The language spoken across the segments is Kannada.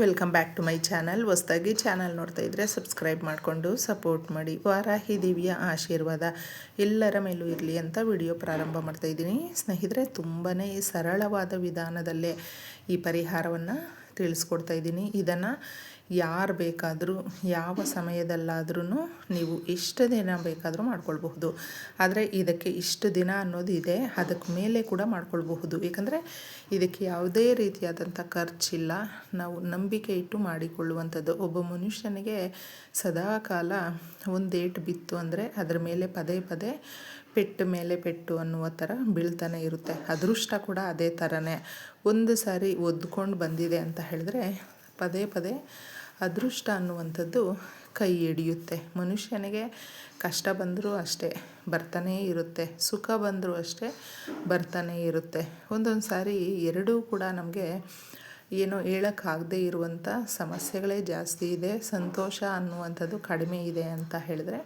Welcome back to my channel ಹೊಸ್ದಾಗಿ ಚಾನಲ್ ನೋಡ್ತಾ ಇದ್ರೆ ಸಬ್ಸ್ಕ್ರೈಬ್ ಮಾಡಿಕೊಂಡು ಸಪೋರ್ಟ್ ಮಾಡಿ. ವಾರಾಹಿ ದೇವಿಯ ಆಶೀರ್ವಾದ. ಎಲ್ಲರ ಮೇಲೂ ಇರಲಿ ಅಂತ ವಿಡಿಯೋ ಪ್ರಾರಂಭ ಮಾಡ್ತಾ ಇದ್ದೀನಿ. ಸ್ನೇಹಿತರೆ ತುಂಬಾ ಸರಳವಾದ ವಿಧಾನದಲ್ಲೇ ಈ ಪರಿಹಾರವನ್ನು ತಿಳಿಸ್ಕೊಡ್ತಾ ಇದ್ದೀನಿ. ಇದನ್ನು ಯಾರು ಬೇಕಾದರೂ, ಯಾವ ಸಮಯದಲ್ಲಾದ್ರೂ ನೀವು ಎಷ್ಟು ದಿನ ಬೇಕಾದರೂ ಮಾಡ್ಕೊಳ್ಬಹುದು. ಆದರೆ ಇದಕ್ಕೆ ಇಷ್ಟು ದಿನ ಅನ್ನೋದು ಇದೆ ಅದಕ್ಕೆ ಮೇಲೆ ಕೂಡ ಮಾಡ್ಕೊಳ್ಬಹುದು. ಏಕೆಂದರೆ ಇದಕ್ಕೆ ಯಾವುದೇ ರೀತಿಯಾದಂಥ ಖರ್ಚಿಲ್ಲ. ನಾವು ನಂಬಿಕೆ ಇಟ್ಟು ಮಾಡಿಕೊಳ್ಳುವಂಥದ್ದು. ಒಬ್ಬ ಮನುಷ್ಯನಿಗೆ ಸದಾ ಕಾಲ ಒಂದು ಏಟು ಬಿತ್ತು ಅಂದರೆ ಅದರ ಮೇಲೆ ಪದೇ ಪದೇ ಪೆಟ್ಟು ಮೇಲೆ ಪೆಟ್ಟು ಅನ್ನುವ ಥರ ಬೀಳ್ತಾನೆ ಇರುತ್ತೆ. ಅದೃಷ್ಟ ಕೂಡ ಅದೇ ಥರನೇ. ಒಂದು ಸಾರಿ ಒದ್ಕೊಂಡು ಬಂದಿದೆ ಅಂತ ಹೇಳಿದ್ರೆ ಪದೇ ಪದೇ ಅದೃಷ್ಟ ಅನ್ನುವಂಥದ್ದು ಕೈ ಹಿಡಿಯುತ್ತೆ. ಮನುಷ್ಯನಿಗೆ ಕಷ್ಟ ಬಂದರೂ ಅಷ್ಟೇ, ಬರ್ತಾನೇ ಇರುತ್ತೆ. ಸುಖ ಬಂದರೂ ಅಷ್ಟೇ ಬರ್ತಾನೇ ಇರುತ್ತೆ. ಒಂದೊಂದು ಸಾರಿ ಎರಡೂ ಕೂಡ ನಮಗೆ ಏನೋ ಹೇಳೋಕ್ಕಾಗದೇ ಇರುವಂಥ ಸಮಸ್ಯೆಗಳೇ ಜಾಸ್ತಿ ಇದೆ. ಸಂತೋಷ ಅನ್ನುವಂಥದ್ದು ಕಡಿಮೆ ಇದೆ ಅಂತ ಹೇಳಿದ್ರೆ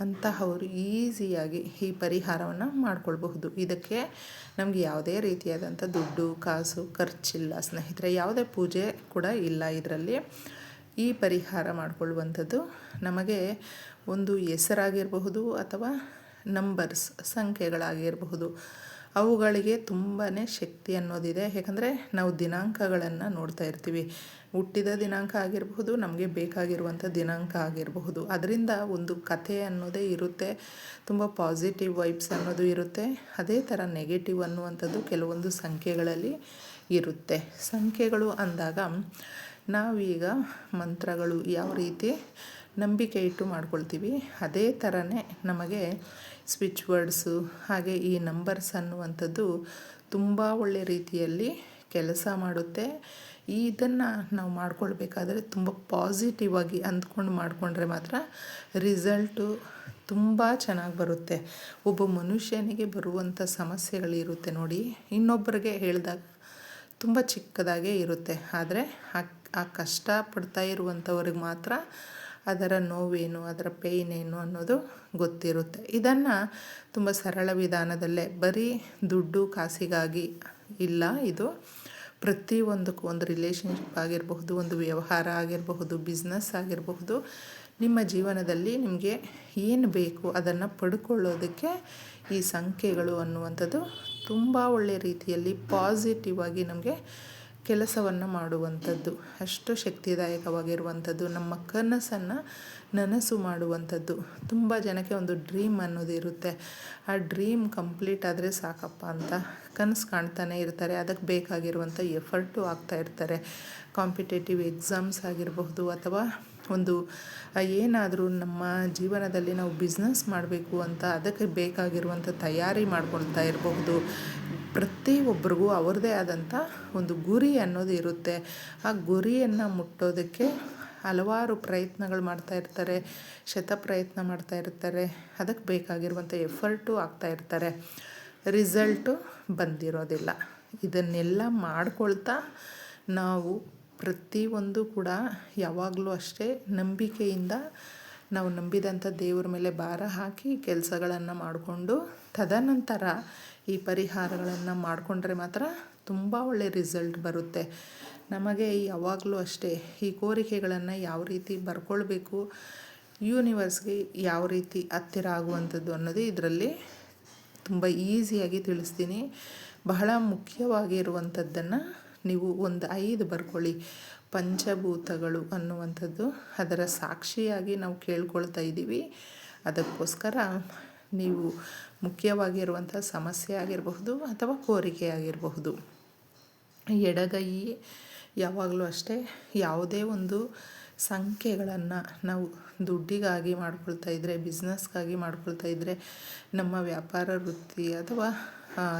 ಅಂತಹವರು ಈಸಿಯಾಗಿ ಈ ಪರಿಹಾರವನ್ನು ಮಾಡ್ಕೊಳ್ಬಹುದು. ಇದಕ್ಕೆ ನಮಗೆ ಯಾವುದೇ ರೀತಿಯಾದಂಥ ದುಡ್ಡು, ಕಾಸು, ಖರ್ಚಿಲ್ಲ. ಸ್ನೇಹಿತರೆ, ಯಾವುದೇ ಪೂಜೆ ಕೂಡ ಇಲ್ಲ ಇದರಲ್ಲಿ. ಈ ಪರಿಹಾರ ಮಾಡಿಕೊಳ್ಳುವಂಥದ್ದು ನಮಗೆ ಒಂದು ಹೆಸರಾಗಿರಬಹುದು ಅಥವಾ ನಂಬರ್ಸ್ ಸಂಖ್ಯೆಗಳಾಗಿರಬಹುದು. ಅವುಗಳಿಗೆ ತುಂಬಾ ಶಕ್ತಿ ಅನ್ನೋದಿದೆ. ಯಾಕಂದರೆ ನಾವು ದಿನಾಂಕಗಳನ್ನು ನೋಡ್ತಾ ಇರ್ತೀವಿ. ಹುಟ್ಟಿದ ದಿನಾಂಕ ಆಗಿರಬಹುದು, ನಮಗೆ ಬೇಕಾಗಿರುವಂಥ ದಿನಾಂಕ ಆಗಿರಬಹುದು. ಅದರಿಂದ ಒಂದು ಕಥೆ ಅನ್ನೋದೇ ಇರುತ್ತೆ. ತುಂಬ ಪಾಸಿಟಿವ್ ವೈಬ್ಸ್ ಅನ್ನೋದು ಇರುತ್ತೆ. ಅದೇ ಥರ ನೆಗೆಟಿವ್ ಅನ್ನುವಂಥದ್ದು ಕೆಲವೊಂದು ಸಂಖ್ಯೆಗಳಲ್ಲಿ ಇರುತ್ತೆ. ಸಂಖ್ಯೆಗಳು ಅಂದಾಗ ನಾವೀಗ ಮಂತ್ರಗಳು ಯಾವ ರೀತಿ ನಂಬಿಕೆ ಇಟ್ಟು ಮಾಡ್ಕೊಳ್ತೀವಿ, ಅದೇ ಥರನೇ ನಮಗೆ ಸ್ವಿಚ್ ವರ್ಡ್ಸು ಹಾಗೆ ಈ ನಂಬರ್ಸ್ ಅನ್ನುವಂಥದ್ದು ತುಂಬ ಒಳ್ಳೆ ರೀತಿಯಲ್ಲಿ ಕೆಲಸ ಮಾಡುತ್ತೆ. ಇದನ್ನು ನಾವು ಮಾಡ್ಕೊಳ್ಬೇಕಾದ್ರೆ ತುಂಬ ಪಾಸಿಟಿವ್ ಆಗಿ ಅಂದ್ಕೊಂಡು ಮಾಡಿಕೊಂಡ್ರೆ ಮಾತ್ರ ರಿಸಲ್ಟು ತುಂಬ ಚೆನ್ನಾಗಿ ಬರುತ್ತೆ. ಒಬ್ಬ ಮನುಷ್ಯನಿಗೆ ಬರುವಂಥ ಸಮಸ್ಯೆಗಳಿರುತ್ತೆ ನೋಡಿ ಇನ್ನೊಬ್ಬರಿಗೆ ಹೇಳಿದಾಗ ತುಂಬ ಚಿಕ್ಕದಾಗೇ ಇರುತ್ತೆ. ಆದರೆ ಆ ಆ ಕಷ್ಟ ಪಡ್ತಾ ಇರುವಂಥವ್ರಿಗೆ ಮಾತ್ರ ಅದರ ನೋವೇನು, ಅದರ ಪೇಯ್ನ್ ಏನು ಅನ್ನೋದು ಗೊತ್ತಿರುತ್ತೆ. ಇದನ್ನು ತುಂಬ ಸರಳ ವಿಧಾನದಲ್ಲೇ ಬರೀ ದುಡ್ಡು ಕಾಸಿಗಾಗಿ ಇಲ್ಲ ಇದು. ಪ್ರತಿಯೊಂದಕ್ಕೂ ಒಂದು ರಿಲೇಷನ್ಶಿಪ್ ಆಗಿರಬಹುದು, ಒಂದು ವ್ಯವಹಾರ ಆಗಿರಬಹುದು ಬಿಸ್ನೆಸ್ ಆಗಿರಬಹುದು, ನಿಮ್ಮ ಜೀವನದಲ್ಲಿ ನಿಮಗೆ ಏನು ಬೇಕು ಅದನ್ನು ಪಡ್ಕೊಳ್ಳೋದಕ್ಕೆ ಈ ಸಂಖ್ಯೆಗಳು ಅನ್ನುವಂಥದ್ದು ತುಂಬ ಒಳ್ಳೆಯ ರೀತಿಯಲ್ಲಿ ಪಾಸಿಟಿವ್ ಆಗಿ ನಮಗೆ ಕೆಲಸವನ್ನು ಮಾಡುವಂಥದ್ದು, ಅಷ್ಟು ಶಕ್ತಿದಾಯಕವಾಗಿರುವಂಥದ್ದು, ನಮ್ಮ ಕನಸನ್ನು ನನಸು ಮಾಡುವಂಥದ್ದು. ತುಂಬ ಜನಕ್ಕೆ ಒಂದು ಡ್ರೀಮ್ ಅನ್ನೋದು ಇರುತ್ತೆ. ಆ ಡ್ರೀಮ್ ಕಂಪ್ಲೀಟ್ ಆದರೆ ಸಾಕಪ್ಪ ಅಂತ ಕನಸು ಕಾಣ್ತಾನೆ ಇರ್ತಾರೆ. ಅದಕ್ಕೆ ಬೇಕಾಗಿರುವಂಥ ಎಫರ್ಟು ಆಗ್ತಾ ಇರ್ತಾರೆ. ಕಾಂಪಿಟೇಟಿವ್ ಎಕ್ಸಾಮ್ಸ್ ಆಗಿರಬಹುದು ಅಥವಾ ಒಂದು ಏನಾದರೂ ನಮ್ಮ ಜೀವನದಲ್ಲಿ ನಾವು ಬಿಸ್ನೆಸ್ ಮಾಡಬೇಕು ಅಂತ ಅದಕ್ಕೆ ಬೇಕಾಗಿರುವಂಥ ತಯಾರಿ ಮಾಡ್ಕೊಳ್ತಾ ಇರಬಹುದು. ಪ್ರತಿಯೊಬ್ಬರಿಗೂ ಅವ್ರದ್ದೇ ಆದಂಥ ಒಂದು ಗುರಿ ಅನ್ನೋದು ಇರುತ್ತೆ. ಆ ಗುರಿಯನ್ನು ಮುಟ್ಟೋದಕ್ಕೆ ಹಲವಾರು ಪ್ರಯತ್ನಗಳು ಮಾಡ್ತಾ ಇರ್ತಾರೆ, ಶತ ಪ್ರಯತ್ನ ಮಾಡ್ತಾ ಇರ್ತಾರೆ, ಅದಕ್ಕೆ ಬೇಕಾಗಿರುವಂಥ ಎಫರ್ಟು ಆಗ್ತಾ ಇರ್ತಾರೆ. ರಿಸಲ್ಟು ಬಂದಿರೋದಿಲ್ಲ. ಇದನ್ನೆಲ್ಲ ಮಾಡ್ಕೊಳ್ತಾ ನಾವು ಪ್ರತಿಯೊಂದು ಕೂಡ ಯಾವಾಗಲೂ ಅಷ್ಟೇ ನಂಬಿಕೆಯಿಂದ ನಾವು ನಂಬಿದಂಥ ದೇವರ ಮೇಲೆ ಭಾರ ಹಾಕಿ ಕೆಲಸಗಳನ್ನು ಮಾಡಿಕೊಂಡು ತದನಂತರ ಈ ಪರಿಹಾರಗಳನ್ನು ಮಾಡಿಕೊಂಡ್ರೆ ಮಾತ್ರ ತುಂಬ ಒಳ್ಳೆ ರಿಸಲ್ಟ್ ಬರುತ್ತೆ. ನಮಗೆ ಯಾವಾಗಲೂ ಅಷ್ಟೇ ಈ ಕೋರಿಕೆಗಳನ್ನು ಯಾವ ರೀತಿ ಬರ್ಕೊಳ್ಬೇಕು ಯೂನಿವರ್ಸ್ಗೆ ಯಾವ ರೀತಿ ಹತ್ತಿರ ಆಗುವಂಥದ್ದು ಅನ್ನೋದು ಇದರಲ್ಲಿ ತುಂಬ ಈಸಿಯಾಗಿ ತಿಳಿಸ್ತೀನಿ. ಬಹಳ ಮುಖ್ಯವಾಗಿರುವಂಥದ್ದನ್ನು ನೀವು ಒಂದು ಐದು ಬರ್ಕೊಳ್ಳಿ. ಪಂಚಭೂತಗಳು ಅನ್ನುವಂಥದ್ದು ಅದರ ಸಾಕ್ಷಿಯಾಗಿ ನಾವು ಕೇಳ್ಕೊಳ್ತಾ ಇದ್ದೀವಿ. ಅದಕ್ಕೋಸ್ಕರ ನೀವು ಮುಖ್ಯವಾಗಿರುವಂಥ ಸಮಸ್ಯೆ ಆಗಿರಬಹುದು ಅಥವಾ ಕೋರಿಕೆ ಆಗಿರಬಹುದು. ಎಡಗೈ ಯಾವಾಗಲೂ ಅಷ್ಟೇ ಯಾವುದೇ ಒಂದು ಸಂಖ್ಯೆಗಳನ್ನು ನಾವು ದುಡ್ಡಿಗಾಗಿ ಮಾಡ್ಕೊಳ್ತಾ ಇದ್ದರೆ ಬಿಸ್ನೆಸ್ಗಾಗಿ ಮಾಡ್ಕೊಳ್ತಾ ಇದ್ದರೆ ನಮ್ಮ ವ್ಯಾಪಾರ ವೃತ್ತಿ ಅಥವಾ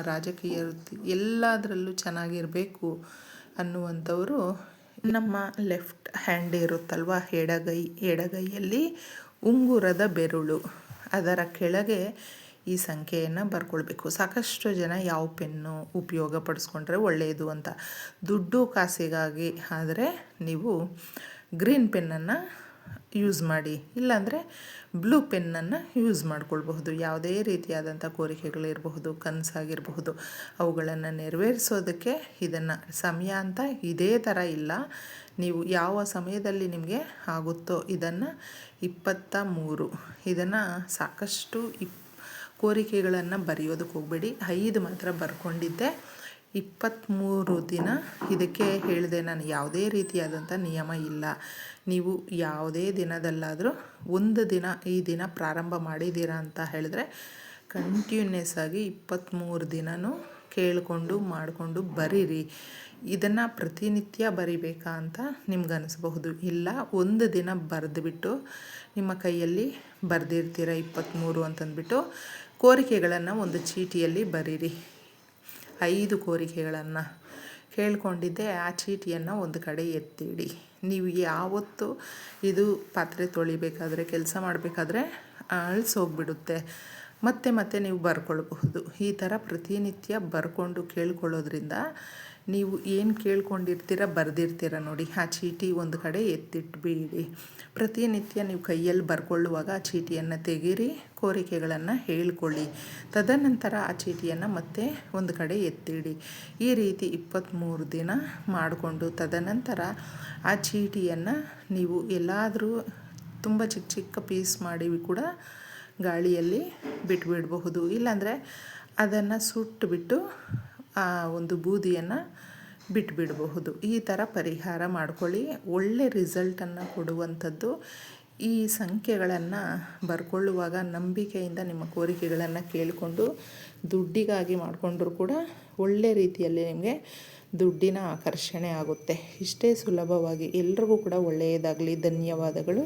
ರಾಜಕೀಯ ವೃತ್ತಿ ಎಲ್ಲದರಲ್ಲೂ ಚೆನ್ನಾಗಿರಬೇಕು ಅನ್ನುವಂಥವರು ನಮ್ಮ ಲೆಫ್ಟ್ ಹ್ಯಾಂಡ್ ಇರುತ್ತಲ್ವ, ಎಡಗೈ, ಎಡಗೈಯಲ್ಲಿ ಉಂಗುರದ ಬೆರಳು. ಅದರ ಕೆಳಗೆ ಈ ಸಂಖ್ಯೆಯನ್ನು ಬರ್ಕೊಳ್ಬೇಕು. ಸಾಕಷ್ಟು ಜನ ಯಾವ ಪೆನ್ನು ಉಪಯೋಗ ಪಡಿಸ್ಕೊಂಡ್ರೆ ಒಳ್ಳೆಯದು ಅಂತ. ದುಡ್ಡು ಕಾಸಿಗಾಗಿ ಆದರೆ ನೀವು ಗ್ರೀನ್ ಪೆನ್ನನ್ನು ಯೂಸ್ ಮಾಡಿ, ಇಲ್ಲಾಂದರೆ ಬ್ಲೂ ಪೆನ್ನನ್ನು ಯೂಸ್ ಮಾಡಿಕೊಳ್ಬಹುದು. ಯಾವುದೇ ರೀತಿಯಾದಂಥ ಕೋರಿಕೆಗಳಿರಬಹುದು ಕನಸಾಗಿರಬಹುದು, ಅವುಗಳನ್ನು ನೆರವೇರಿಸೋದಕ್ಕೆ ಇದನ್ನು ಸಮಯ ಅಂತ ಇದೇ ಥರ ಇಲ್ಲ. ನೀವು ಯಾವ ಸಮಯದಲ್ಲಿ ನಿಮಗೆ ಆಗುತ್ತೋ ಇದನ್ನು ಇಪ್ಪತ್ತ ಮೂರು, ಇದನ್ನು ಸಾಕಷ್ಟು ಇಪ್, ಕೋರಿಕೆಗಳನ್ನು ಬರೆಯೋದಕ್ಕೆ ಹೋಗಬೇಡಿ. ಐದು ಮಾತ್ರ ಬರ್ಕೊಂಡಿದ್ದೆ. ಇಪ್ಪತ್ತ್ಮೂರು ದಿನ ಇದಕ್ಕೆ ಹೇಳಿದೆ ನಾನು ಯಾವುದೇ ರೀತಿಯಾದಂಥ ನಿಯಮ ಇಲ್ಲ. ನೀವು ಯಾವುದೇ ದಿನದಲ್ಲಾದರೂ ಒಂದು ದಿನ ಈ ದಿನ ಪ್ರಾರಂಭ ಮಾಡಿದ್ದೀರಾ ಅಂತ ಹೇಳಿದ್ರೆ ಕಂಟಿನ್ಯೂಸ್ ಆಗಿ ಇಪ್ಪತ್ತ್ಮೂರು ದಿನವೂ ಕೇಳಿಕೊಂಡು ಮಾಡಿಕೊಂಡು ಬರೀರಿ. ಇದನ್ನು ಪ್ರತಿನಿತ್ಯ ಬರಿಬೇಕಾ ಅಂತ ನಿಮ್ಗೆ ಅನಿಸ್ಬಹುದು ಇಲ್ಲ, ಒಂದು ದಿನ ಬರೆದುಬಿಟ್ಟು ನಿಮ್ಮ ಕೈಯಲ್ಲಿ ಬರೆದಿರ್ತೀರ ಇಪ್ಪತ್ತ್ಮೂರು ಅಂತಂದ್ಬಿಟ್ಟು ಕೋರಿಕೆಗಳನ್ನು ಒಂದು ಚೀಟಿಯಲ್ಲಿ ಬರೀರಿ. ಐದು ಕೋರಿಕೆಗಳನ್ನು. ಕೇಳ್ಕೊಂಡಿದ್ದೆ, ಆ ಚೀಟಿಯನ್ನು ಒಂದು ಕಡೆ ಎತ್ತಿಡಿ. ನೀವು ಯಾವತ್ತು ಇದು ಪಾತ್ರೆ ತೊಳಿಬೇಕಾದ್ರೆ, ಕೆಲಸ ಮಾಡಬೇಕಾದ್ರೆ ಅಳಿಸೋಗ್ಬಿಡುತ್ತೆ. ಮತ್ತೆ ಮತ್ತೆ ನೀವು ಬರ್ಕೊಳ್ಬಹುದು. ಈ ಥರ ಪ್ರತಿನಿತ್ಯ ಬರ್ಕೊಂಡು ಕೇಳ್ಕೊಳ್ಳೋದ್ರಿಂದ ನೀವು ಏನು ಕೇಳ್ಕೊಂಡಿರ್ತೀರ ಬರೆದಿರ್ತೀರ ನೋಡಿ. ಆ ಚೀಟಿ ಒಂದು ಕಡೆ ಎತ್ತಿಟ್ಬಿಡಿ. ಪ್ರತಿನಿತ್ಯ ನೀವು ಕೈಯಲ್ಲಿ ಬರ್ಕೊಳ್ಳುವಾಗ ಆ ಚೀಟಿಯನ್ನು ತೆಗೀರಿ, ಕೋರಿಕೆಗಳನ್ನು ಹೇಳ್ಕೊಳ್ಳಿ. ತದನಂತರ ಆ ಚೀಟಿಯನ್ನು ಮತ್ತೆ ಒಂದು ಕಡೆ ಎತ್ತಿಡಿ. ಈ ರೀತಿ ಇಪ್ಪತ್ತ್ಮೂರು ದಿನ ಮಾಡಿಕೊಂಡು ತದನಂತರ ಆ ಚೀಟಿಯನ್ನು ನೀವು ಎಲ್ಲಾದರೂ ತುಂಬ ಚಿಕ್ಕ ಚಿಕ್ಕ ಪೀಸ್ ಮಾಡಿ ಕೂಡ ಗಾಳಿಯಲ್ಲಿ ಬಿಟ್ಬಿಡಬಹುದು. ಇಲ್ಲಾಂದರೆ ಅದನ್ನು ಸುಟ್ಟುಬಿಟ್ಟು ಆ ಒಂದು ಬೂದಿಯನ್ನು ಬಿಟ್ಬಿಡಬಹುದು. ಈ ಥರ ಪರಿಹಾರ ಮಾಡ್ಕೊಳ್ಳಿ. ಒಳ್ಳೆ ರಿಸಲ್ಟನ್ನು ಕೊಡುವಂಥದ್ದು ಈ ಸಂಖ್ಯೆಗಳನ್ನು ಬರ್ಕೊಳ್ಳುವಾಗ ನಂಬಿಕೆಯಿಂದ ನಿಮ್ಮ ಕೋರಿಕೆಗಳನ್ನು ಕೇಳಿಕೊಂಡು ದುಡ್ಡಿಗಾಗಿ ಮಾಡಿಕೊಂಡ್ರೂ ಕೂಡ ಒಳ್ಳೆ ರೀತಿಯಲ್ಲಿ ನಿಮಗೆ ದುಡ್ಡಿನ ಆಕರ್ಷಣೆ ಆಗುತ್ತೆ. ಇಷ್ಟೇ ಸುಲಭವಾಗಿ ಎಲ್ರಿಗೂ ಕೂಡ ಒಳ್ಳೆಯದಾಗಲಿ. ಧನ್ಯವಾದಗಳು.